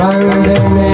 वन्दने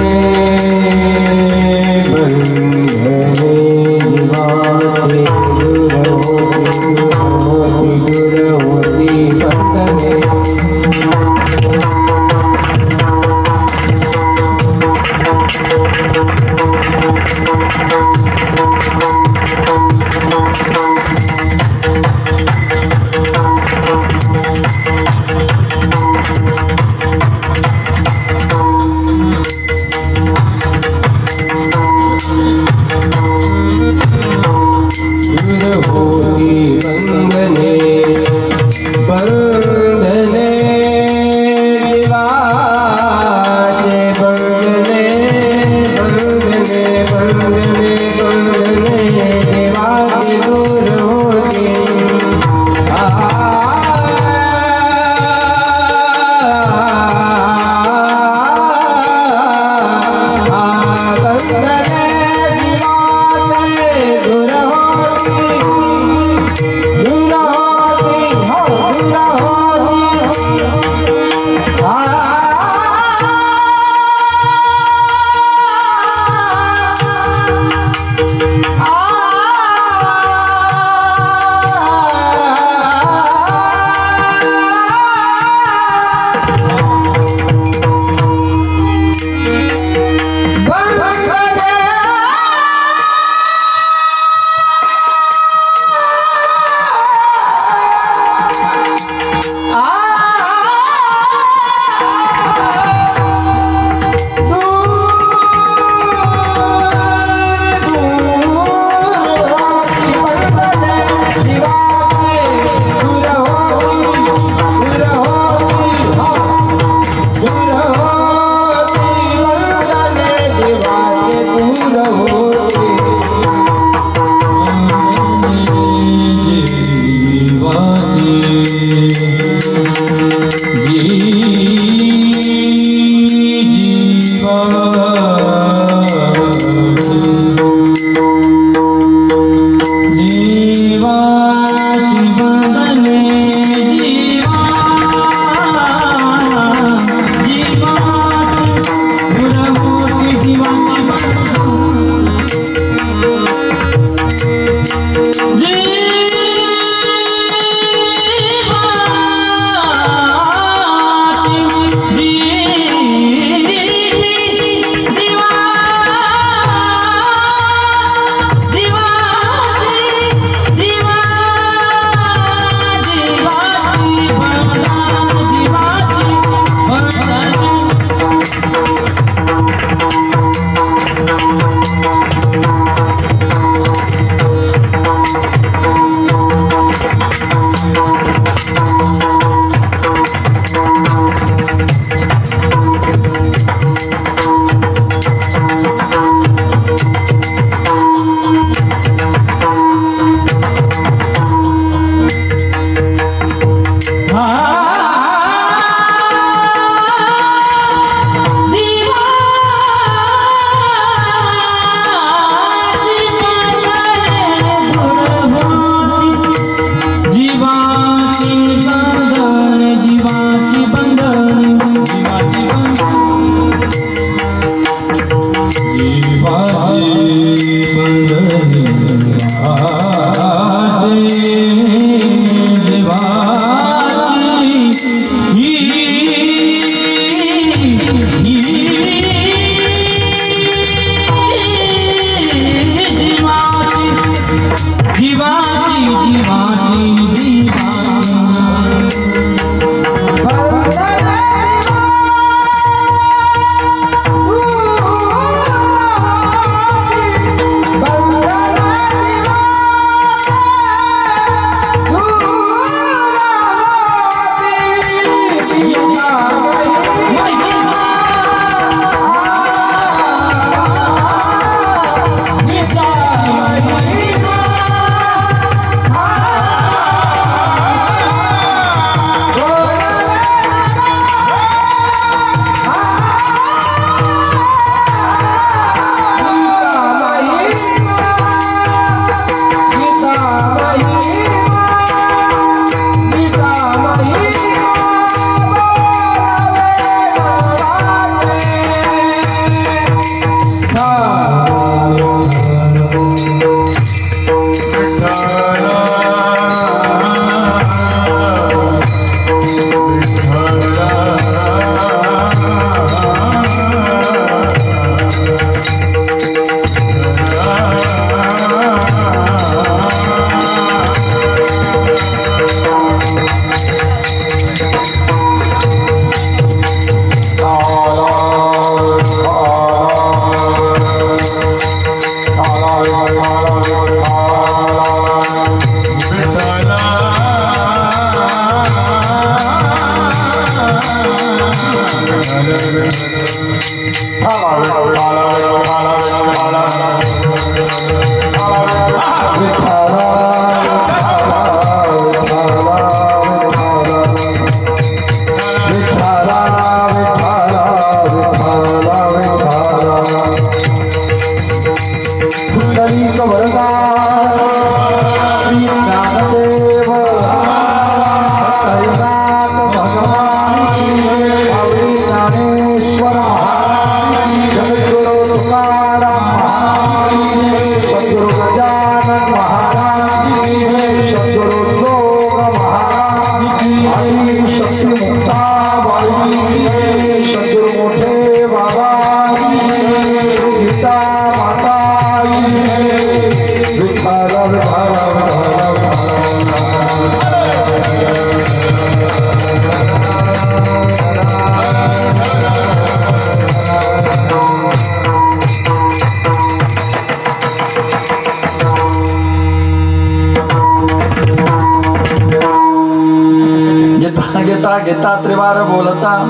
गीता त्रिवार बोलता.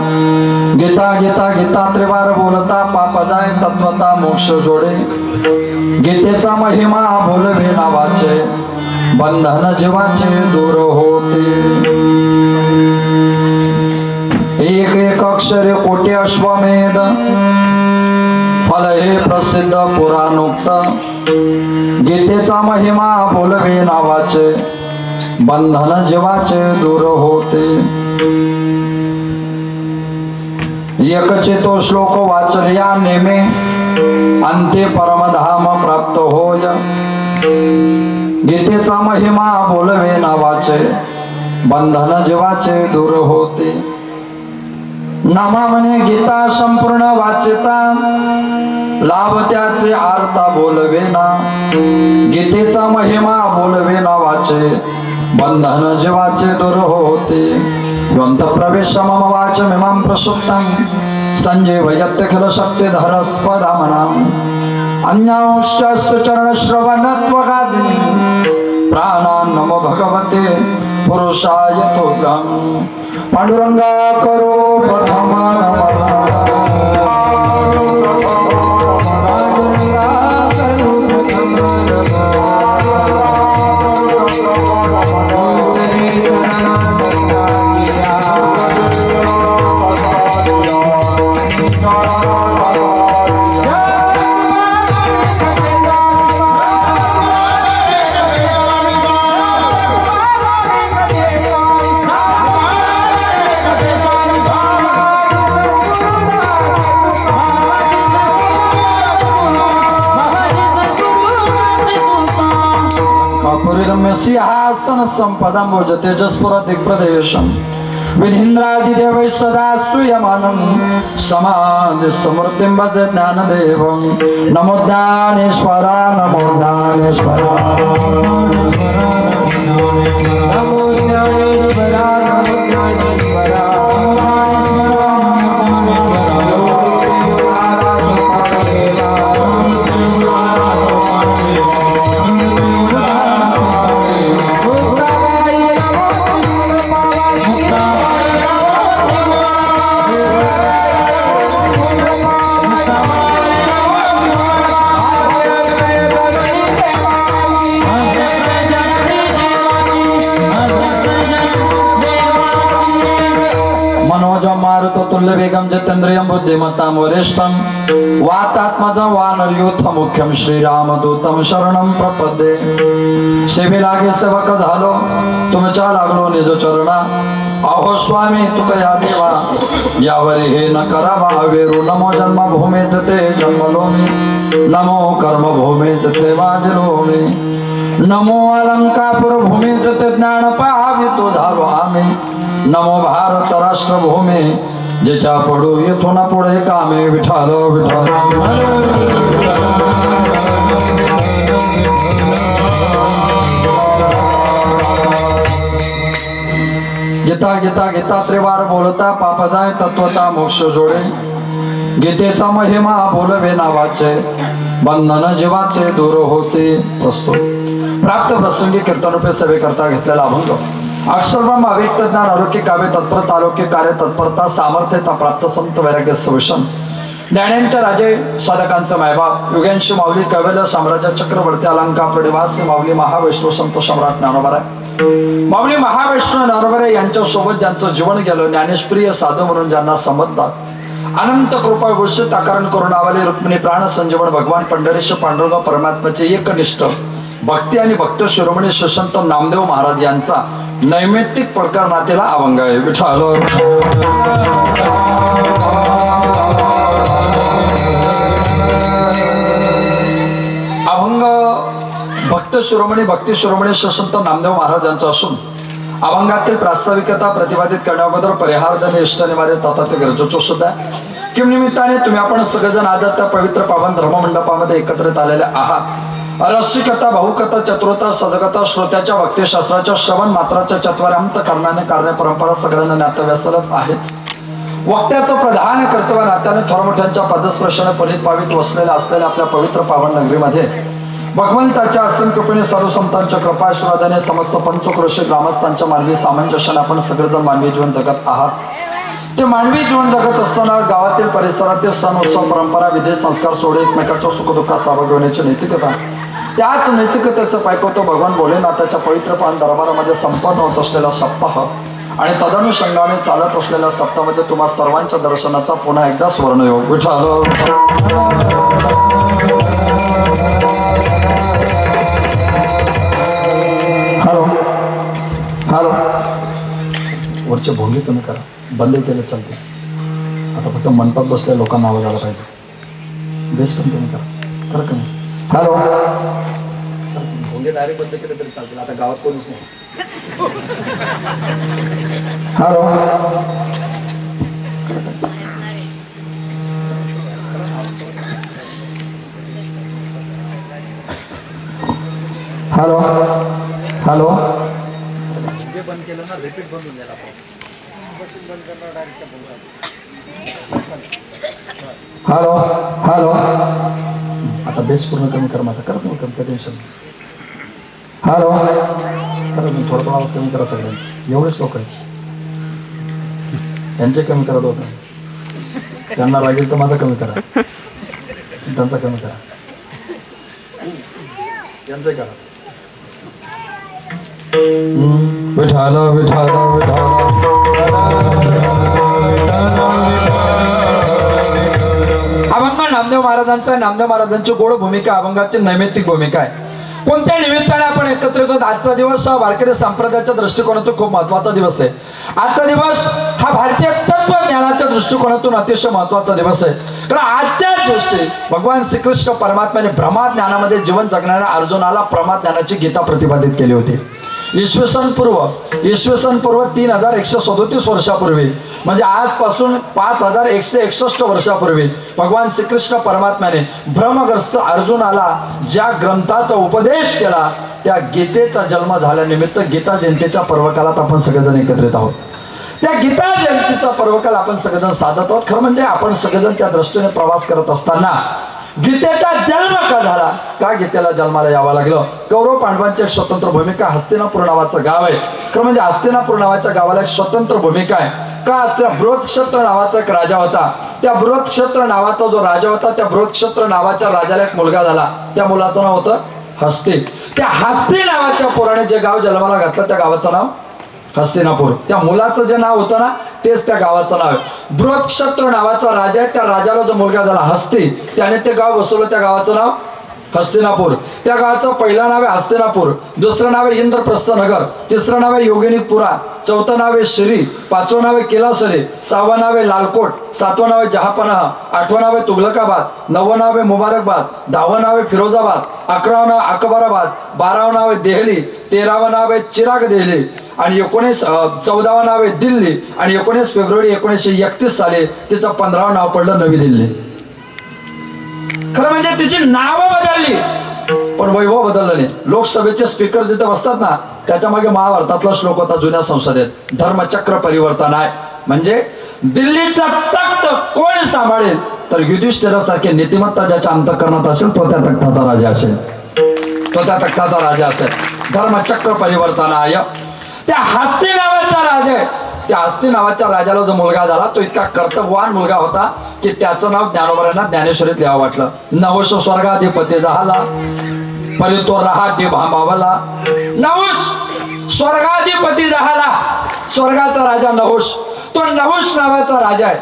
गीता गीता गीता त्रिवार बोलता. पाप जाय तत्वता मोक्ष जोडे. गीतेचा महिमा बोलवे नावाचे. बंधन जीवाचे दूर होते. एक एक अक्षरे कोटी अश्वमेध? फल हे प्रसिद्ध पुराणोक्त. गीतेचा महिमा बोलवे नावाचे. बंधन जीवाचे दूर होते. एकचे तो श्लोक वाचल्या नेमे अंते परमधाम प्राप्त होय। गीतेचा महिमा बोलवे नावाचे बंधन जीवाचे दूर होते। नामा म्हणे गीता संपूर्ण वाचता लाभ त्याचे आर्ता बोलवे ना। गीतेचा महिमा बोलवे नावाचे बंधन जीवाचे दूर होते। ग्रंथ मम मिमां प्रसुप्तं। संजीवयत्य खिल शक्ती अन्यांश्च सुचरणश्रवणत्वगादि प्राणान् नमो भगवते पुरुषाय तुभ्यं। पांडुरंगा करो प्रथम ಸಿಂಹಾಸನ ಸಂಪದ ಮೋಜತೆ ಜಸ್ಪುರ ದಿಗ್ಪ್ರದೇಶಂ दिग्प्रदेशम विधींद्रादिदेवै सदा स्तूयमानं समाधि समृद्धिं भज ज्ञानदेवं नमो ज्ञानेश्वरा नमो ज्ञानेश्वरा नमो ज्ञानेश्वरा नमो ज्ञानेश्वरा तुल्य वेगं जितेन्द्रियं बुद्धिमत्तां वरिष्ठं। वातात्मजं वानरयूथ मुख्यं श्रीरामदूतं शरणं प्रपदे सेवी लागे सेवक झालो तुमच्या लागलो निज चरणा। अहो स्वामी तुकया देवा यावरी हे न करावा वेरू नमो जन्मभूमीच ते जन्मलो मी नमो कर्मभूमीच ते वाजलो मी नमो अलंकापुर भूमीच ते ज्ञान पाहावी तो झालो आम्ही। नमो भारत राष्ट्रभूमी। ज्याच्या पडू येतो ना पुढे कामे विठाल विठाल. गीता गीता गीता त्रिवार बोलता पाप जाय तत्वता मोक्ष जोडे. गीतेचा महिमा बोलवे नावाचे बंधन जीवाचे दूर होते प्रस्तुत. प्राप्त प्रसंगी कीर्तन रुपये करता घेतलेला अभंग. अक्षरब्रह्म अव्यक्त ज्ञान आरोग्य काव्य तत्परता आरोग्य कार्य तत्परता सामर्थ्यता प्राप्त संत वैराग्य सविषम ज्ञाण्यांच्या राजे साधकांचं मायबाप युगांशी माऊली कवेल साम्राज्य चक्रवर्ती अलंकार निवासी माऊली महावैष्णव संत सम्राट ज्ञानोबा माऊली महावैष्णव ज्ञानोबा यांच्या सोबत ज्यांचं जीवन गेलं ज्ञानेशप्रिय साधू म्हणून ज्यांना समजतात अनंत कृपा घोषित आकारण करून आवाले रुक्मिणी प्राण संजीवन भगवान पंढरेश पांडुरंग परमात्म्याचे एकनिष्ठ भक्ती आणि भक्त शिरोमणी सशंत नामदेव महाराज यांचा नैमित्तिक प्रकार नातेला अभंग आहे. विठाल अभंग भक्त शिरोमणी भक्ती शिरोमणी सशंत नामदेव महाराज यांचा असून अभंगातील प्रास्ताविकता प्रतिपादित करण्याबद्दल परिहार देणे इष्ट निवारे तथा ते गरजेचं सुद्धा किम निमित्ताने तुम्ही आपण सगळेजण आज त्या पवित्र पावन धर्ममंडपामध्ये एकत्रित आलेले आहात. रसिकता भाऊकथा चतुरता सजगता श्रोत्याच्या भक्तिशास्त्राच्या श्रवण मात्राच्या चत्वारांत करणाने कार्य परंपरा सगळ्यांना नातव्यासलच आहेच. वक्त्याचं प्रधान कर्तव्य नात्याने थोरमोठ्यांच्या पदस्पर्शाने पलित पावित वसलेल्या असलेल्या आपल्या पवित्र पावन नगरीमध्ये भगवंताच्या असंख्यपणे सर्व संतांच्या कृपाशीर्वादाने समस्त पंचकृषी ग्रामस्थांच्या मार्गी सामंजस्याने आपण सगळेजण मानवी जीवन जगत आहात. ते मानवी जीवन जगत असताना गावातील परिसरातील सण उत्सव परंपरा विधेय संस्कार सोडे एकमेकाच्या सुखदुःखात सहभागी होण्याची नैतिकता त्याच नैतिकतेचं पायकवतो भगवान भोलेनाथाच्या पवित्र पान दरबारामध्ये संपन्न होत असलेला सप्ताह आणि तदनुषंगाने चालत असलेल्या सप्ताहामध्ये तुम्हा सर्वांच्या दर्शनाचा पुन्हा एकदा स्वर्णयोग उठालो. हॅलो. हॅलो. वरचे भोंगे कमी करा. बंद केलं चालते. आता फक्त मंडपात बसल्या लोकांना आवाज आला पाहिजे. बेस पण कमी करा. करा कमी. हॅलो. डायरेक्ट बंद केले तरी चालतील. आता गावात कोणीच नाही. हॅलो. हॅलो. हॅलो. बंद केलं ना रिपीट बंद होऊन जाईल हॅलो. हॅलो. आता बेस पूर्ण कमी कर माझा करा तुम्ही कमी टेन्शन हॅलो. करा तुम्ही थोडा थोडा आवाज कमी करा सगळ्यांनी एवढेच लोक आहेत. त्यांचे कमी करत होतं त्यांना लागेल तर माझा कमी करा. त्यांचा कमी करा. यांचं करा. विठाल विठाल अभंग महाराजांचा नामदेव महाराजांची गोड भूमिका अभंगाची नैमित्तिक भूमिका आहे. कोणत्या निमित्ताने आपण एकत्र येतो? आजचा दिवस हा वारकरी संप्रदायाच्या दृष्टिकोनातून खूप महत्त्वाचा दिवस आहे. आजचा दिवस हा भारतीय तत्वज्ञानाच्या दृष्टिकोनातून अतिशय महत्त्वाचा दिवस आहे. कारण आजच्या दिवशी भगवान श्रीकृष्ण परमात्म्याने ब्रह्माज्ञानामध्ये जीवन जगणाऱ्या अर्जुनाला ब्रह्माज्ञानाची गीता प्रतिपादित केली होती. इसवी सन पूर्व इसवी सन पूर्व तीन हजार एकशे सदोतीस वर्षापूर्वी. म्हणजे आजपासून पाच हजार एकशे एकसष्ट वर्षापूर्वी भगवान श्रीकृष्ण परमात्म्याने भ्रमग्रस्त अर्जुनाला ज्या ग्रंथाचा उपदेश केला त्या गीतेचा जन्म झाल्यानिमित्त गीता जयंतीच्या पर्वकालात आपण सगळेजण एकत्रित आहोत. त्या गीता जयंतीचा पर्वकाल आपण सगळेजण साधत आहोत. खरं म्हणजे आपण सगळेजण त्या दृष्टीने प्रवास करत असताना गीतेचा जन्म का झाला? का गीतेला जन्माला यावं लागलं? गौरव पांडवांची एक स्वतंत्र भूमिका हस्तिनापूर नावाचं गाव आहे. खरं म्हणजे हस्तिनापूर नावाच्या गावाला एक स्वतंत्र भूमिका आहे. का त्या बृहक्षत्र नावाचा एक राजा होता. त्या बृहक्षत्र नावाचा जो राजा होता त्या बृहक्षत्र नावाच्या राजाला एक मुलगा झाला. त्या मुलाचं नाव होतं हस्ती. त्या हस्ती नावाच्या पोराने जे गाव जन्माला घातलं त्या गावाचं नाव हस्तिनापूर त्या मुलाचं जे नाव होतं ना तेच त्या गावाचं नाव आहे बृहक्षत्र नावाचा राजा आहे त्या राजाला जो मुलगा झाला हस्ती त्याने ते गाव बसवलं त्या गावाचं नाव हस्तिनापूर त्या गावाचं पहिलं नाव आहे हस्तिनापूर दुसरं नाव आहे इंद्रप्रस्थ नगर तिसरं नाव आहे योगिनीपुरा चौथं नाव आहे श्री पाचवं नाव आहे केलासरी सहावं नाव आहे लालकोट सातवं नाव आहे जहापनाह आठवं नाव आहे तुगलकाबाद नववं नाव आहे मुबारकबाद दहावं नाव आहे फिरोजाबाद अकरावं नाव अकबराबाद बारावं नाव आहे देहली तेरावं नाव आहे चिराग देहली आणि एकोणीस अं, चौदावं नाव आहे दिल्ली आणि एकोणीस फेब्रुवारी एकोणीसशे एकतीस साली तिचं पंधरावं नाव पडलं नवी दिल्ली. खरं म्हणजे तिची नाव बदलली पण वैभव बदललं नाही. लोकसभेचे स्पीकर जिथे बसतात ना त्याच्यामागे महाभारतातला श्लोक होता जुन्या संसदेत धर्मचक्र परिवर्तन आहे. म्हणजे दिल्लीचा तख्त कोण सांभाळेल? तर युधिष्ठिरासारखे नीतिमत्ता ज्याच्या अंतकरणात असेल तो त्या तख्ताचा राजा असेल. तो त्या तख्ताचा राजा असेल. धर्मचक्र परिवर्तन आहे त्या हस्ती नावाचा राजा. आहे त्या हस्ती नावाच्या राजाला जो मुलगा झाला तो इतका कर्तव्यवान मुलगा होता की त्याचं नाव ज्ञानोबरांना ज्ञानेश्वरीत लिहावं वाटलं. नवश स्वर्गाधिपती झाला. परी तो रहाटे भांबावला नवश स्वर्गाधिपती झाला. स्वर्गाचा राजा नहुष तो नहुष नावाचा राजा आहे.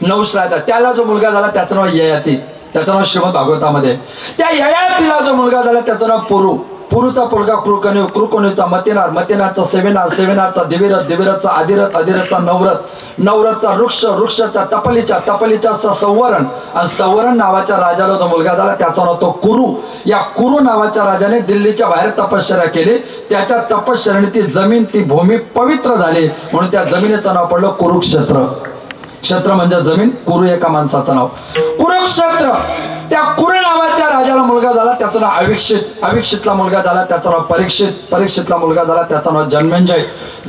नवश राजा. त्याला जो मुलगा झाला त्याचं नाव ययाती. त्याचं नाव श्रीमद भागवतामध्ये त्या ययातीला जो मुलगा झाला त्याचं नाव पुरु. पुरुचा पुलगा कृकणी कृकोणीचा मतेनार मतेनारचा सेवेनार सेवेनारचा दिविरथ दिविरथचा आदिरथ आदिरथचा नवरथ नवरथचा वृक्ष वृक्षाचा तपलीच्या तपलीच्या संवरण आणि संवरण नावाच्या राजाला जो मुलगा झाला त्याचा नाव तो कुरु. या कुरु नावाच्या राजाने दिल्लीच्या बाहेर तपश्चर्या केली. त्याच्या तपश्चर्याने ती जमीन ती भूमी पवित्र झाली. म्हणून त्या जमिनीचं नाव पडलं कुरुक्षेत्र. क्षेत्र म्हणजे जमीन कुरु एका माणसाचं नाव. कुरुक्षेत्र! त्या कुरु नावाच्या राजाला मुलगा झाला त्याचं नाव अविक्षित अविक्षितला मुलगा झाला त्याचं नाव परीक्षित परीक्षितला मुलगा झाला त्याचं नाव जन्मेंजय.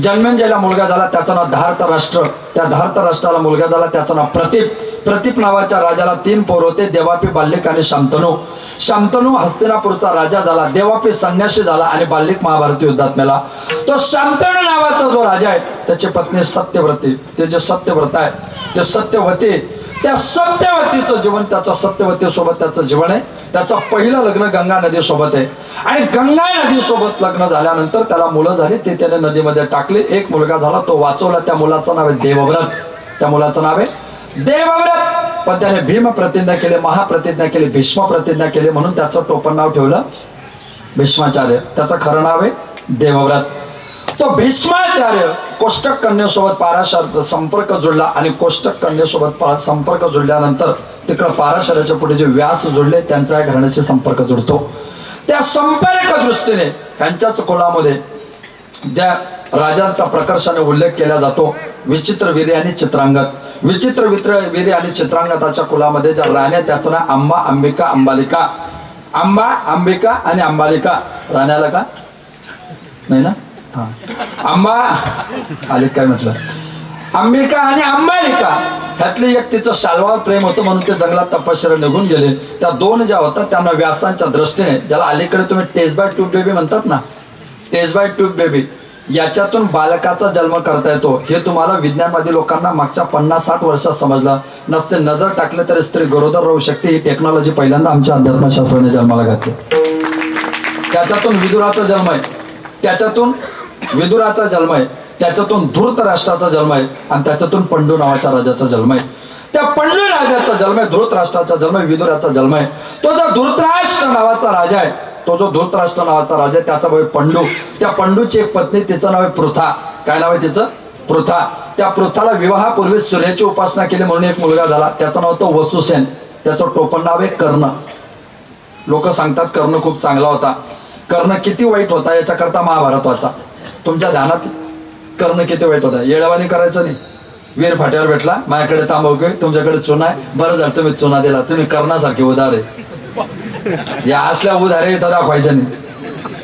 जन्मेंजयला मुलगा झाला त्याचं नाव धार्त राष्ट्र. त्या धार्त राष्ट्राला मुलगा झाला त्याचं नाव प्रतीप. प्रतीप नावाच्या राजाला तीन पोर होते देवापी बाल्लिक आणि शांतनू. शांतनू हस्तिनापूरचा राजा झाला देवापी संन्यासी झाला आणि बाल्लिक महाभारत युद्धात मेला. तो शांतनू नावाचा जो राजा आहे त्याची पत्नी सत्यव्रती ते जे सत्यव्रत आहे ते सत्यवती त्या सत्यवतीचं जीवन त्याचा सत्यवती सोबत त्याचं जीवन आहे. त्याचं पहिलं लग्न गंगा नदी सोबत आहे. आणि गंगा नदी सोबत लग्न झाल्यानंतर त्याला मुलं झाली. ते त्याने नदीमध्ये टाकले. एक मुलगा झाला तो वाचवला. त्या मुलाचं नाव आहे देवव्रत. त्या मुलाचं नाव आहे देवव्रत. पण त्याने भीम प्रतिज्ञा केली महाप्रतिज्ञा केली भीष्म प्रतिज्ञा केली म्हणून त्याचं टोपण नाव ठेवलं भीष्माचार्य. त्याचं खरं नाव आहे देवव्रत. तो भीष्माचार्य कोष्टक कन्यासोबत पाराशर संपर्क जोडला आणि कोष्टक कन्यासोबत संपर्क जोडल्यानंतर तिकडं पाराशराच्या पुढे जे व्यास जोडले त्यांचा या घराण्याशी संपर्क जोडतो. त्या संपर्क दृष्टीने त्यांच्याच कुलामध्ये त्या राजांचा प्रकर्षाने उल्लेख केला जातो. विचित्र वीर आणि चित्रांगत विचित्र वित्र वीर आणि चित्रांगताच्या कुलामध्ये ज्या राण्या त्याचं नाव आंबा अंबिका अंबालिका. आंबा अंबिका आणि अंबालिका. राण्याला का? नाही ना? आंबा आले काय म्हटलं? अंबिका आणि अंबालिका. ह्यातले एक तिचं शालवार प्रेम होतं म्हणून ते जंगलात तपश्चर्या निघून गेले. त्या दोन ज्या होत्या त्यांना व्यासांच्या दृष्टीने ज्याला अलीकडे तुम्ही टेस्ट बाय ट्यूब बेबी म्हणतात ना टेस्ट बाय ट्यूब बेबी याच्यातून बालकाचा जन्म करता येतो. हे तुम्हाला विज्ञानवादी लोकांना मागच्या पन्नास साठ वर्षात समजलं. नसते नजर टाकले तरी स्त्री गरोदर राहू शकते. ही टेक्नॉलॉजी पहिल्यांदा आमच्या अध्यात्मशास्त्राने जन्माला घातली. त्याच्यातून विदुराचा जन्म आहे. त्याच्यातून विदुराचा जन्म आहे त्याच्यातून धूर्त राष्ट्राचा जन्म आहे आणि त्याच्यातून पंडू नावाच्या राजाचा जन्म आहे. त्या पंडू राजाचा जन्म आहे धृत राष्ट्राचा जन्म आहे विदुराचा जन्म आहे. तो जो धृतराष्ट्र नावाचा राजा आहे तो जो धृतराष्ट्र नावाचा राजा आहे त्याचा भाऊ पंडू. त्या पंडूची एक पत्नी तिचं नाव आहे पृथा. काय नाव आहे तिचं? पृथा. त्या पृथाला विवाहापूर्वी सूर्याची उपासना केली म्हणून एक मुलगा झाला. त्याचं नाव होतं वसुसेन. त्याचं टोपण नाव आहे कर्ण. लोक सांगतात कर्ण खूप चांगला होता. कर्ण किती वाईट होता याच्याकरता महाभारत वाचा तुमच्या ध्यानात कर्ण किती वाईट होता? येळवानी करायचं नाही. वीर फाट्यावर भेटला माझ्याकडे तांबवके तुमच्याकडे चुना आहे. बरं झालं तुम्ही चुना दिला. तुम्ही कर्णासारखे उदार आहे. या असल्या उधारे इथं दाखवायचं नाही.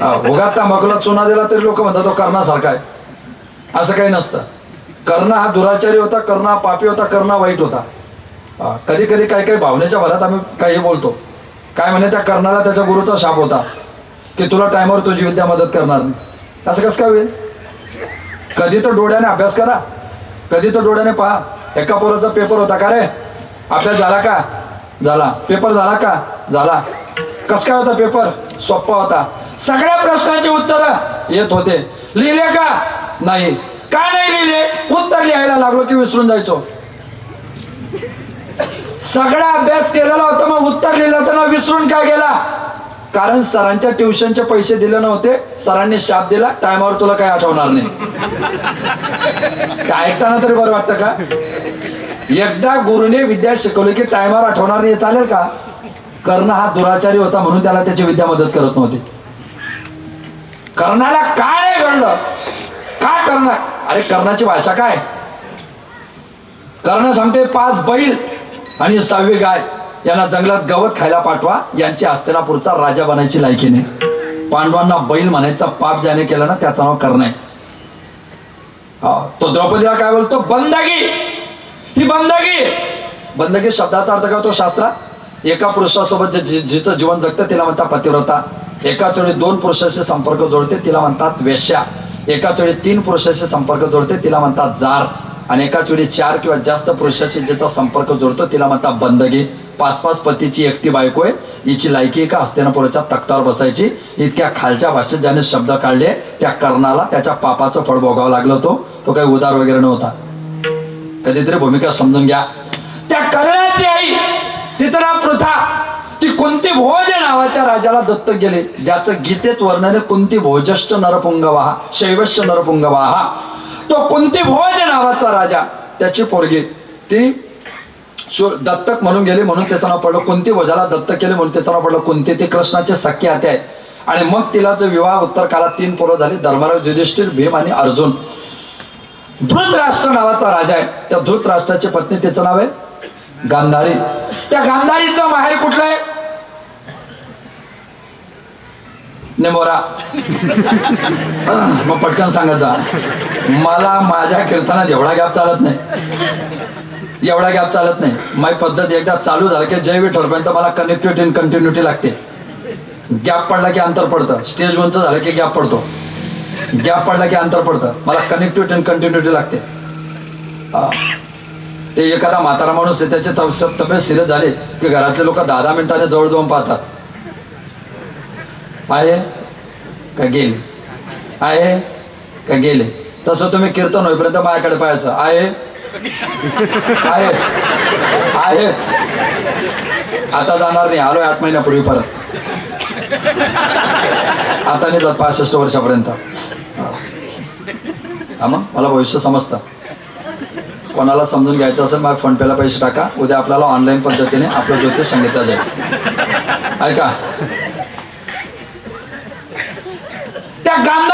हा, तांबाकूला चुना दिला तरी लोक म्हणतात तो कर्णासारखा आहे. असं काही नसतं. कर्ण हा दुराचारी होता कर्ण हा पापी होता कर्ण वाईट होता. कधी कधी काही काही भावनेच्या भरात आम्ही काही बोलतो. काय म्हणे त्या कर्णाला त्याच्या गुरुचा शाप होता की तुला टायमावर तुझी विद्या मदत करणार नाही. असं कसं काय होईल? कधी तर डोळ्याने अभ्यास करा. कधी तर डोळ्याने पहा. एका पोराचा पेपर होता का रे? अभ्यास झाला का? झाला. पेपर झाला का? झाला. कस काय होता पेपर सोप्पा होता. सगळ्या प्रश्नांचे उत्तर येत होते. लिहिले का? नाही. का नाही लिहिले? उत्तर लिहायला लागलो की विसरून जायचो. सगळा अभ्यास केलेला होता मग उत्तर लिहिलं तर विसरून का गेला? कारण सरांच्या ट्युशनचे पैसे दिले नव्हते सरांनी शाप दिला टायमावर तुला काय आठवणार नाही. काय ऐकताना तरी बरं वाटतं का? एकदा गुरुने विद्या शिकवली की टायमावर आठवणार नाही हे चालेल का? कर्ण हा दुराचारी होता म्हणून त्याला त्याची विद्या मदत करत नव्हती. कर्णाला काय घडलं? का करणार अरे कर्णाची भाषा काय? कर्ण सांगते पाच बैल आणि सहावी गाय. यांना जंगलात गवत खायला पाठवा. यांची हस्तिनापूरचा राजा बनायची लायकी नाही पांडवांना बैल म्हणायचा पाप ज्याने केला ना त्याचं नाव कर्ण. आहे हा, तो द्रौपदीला काय बोलतो? बंदगी! ही बंदगी! बंदगी शब्दाचा अर्थ काय होतो? शास्त्रात एका पुरुषासोबत जे जि- जिचं जीवन जगतं तिला म्हणतात पतिव्रता. एका वेळी दोन पुरुषाशी संपर्क जोडते तिला म्हणतात वेश्या. एकाच वेळी तीन पुरुषाशी संपर्क जोडते तिला म्हणतात जार आणि एकाच वेळी चार किंवा जास्त पुरुषाशी जिचा संपर्क जोडतो तिला म्हणतात बंदगी. पाच पाच पतीची एकटी बायको आहे. हिची लायकी का हस्तिनापुराच्या तख्तावर बसायची. इतक्या खालच्या भाषेत ज्याने शब्द काढले त्या कर्णाला त्याच्या पापाचं फळ भोगावं लागलं होतं. तो काही उदार वगैरे नव्हता. कधीतरी भूमिका समजून घ्या. त्या कर्णाची आई तिचं नाव पृथा. ती कुंती भोज नावाच्या राजाला दत्तक गेले. ज्याचं गीतेत वर्णन आहे कुंती भोजश्च नरपुंगवाहा शैवश्च नरपुंगवाहा. तो कुंती भोज नावाचा राजा. त्याची पोरगी ती दत्तक म्हणून गेले म्हणून त्याचं नाव पडलं कोणते वजाला दत्तक केले म्हणून त्याचं नाव पडलं कोणते ते कृष्णाचे सख्य हाते आहे. आणि मग तिला जो विवाह उत्तर काळात तीन पोरं झाले धर्मराव युधिष्ठिर भीम आणि अर्जुन. धृतराष्ट्र नावाचा राजा आहे. त्या धृतराष्ट्राची पत्नी त्याचं नाव आहे गांधारी. त्या गांधारीचं माहेर कुठलं आहे? नेमोरा. मग पटकन सांगायचा मला माझ्या कीर्तनात एवढा गॅप चालत नाही. एवढा गॅप चालत नाही. माझी पद्धत एकदा चालू झालं की जय विठ्ठलपर्यंत मला कनेक्टिव्हिटी आणि कंटिन्युटी लागते. गॅप पडला की अंतर पडतं. स्टेज वनचं झालं की गॅप पडतो. गॅप पडला की अंतर पडतं. मला कनेक्टिव्हिटी आणि कंटिन्युटी लागते. ते एखादा म्हातारा माणूस आहे त्याचे तब- तब्येत सिरियस झाले की घरातले लोक दहा दहा मिनिटाने जवळ जाऊन पाहतात. आहे? का गेले? आहे? का गेले? तसं तुम्ही कीर्तन होईपर्यंत माझ्याकडे पाहायचं. आहे? आहेच आहेच आता जाणार नाही. आलोय आठ महिन्यापूर्वी परत. आता नाही जात पासष्ट वर्षापर्यंत. हा मग? मला भविष्य समजतं. कोणाला समजून घ्यायचं असेल मला फोन पेला पैसे टाका. उद्या आपल्याला ऑनलाईन पद्धतीने आपलं ज्योतिष सांगितलं जाईल. ऐका. त्या गांधा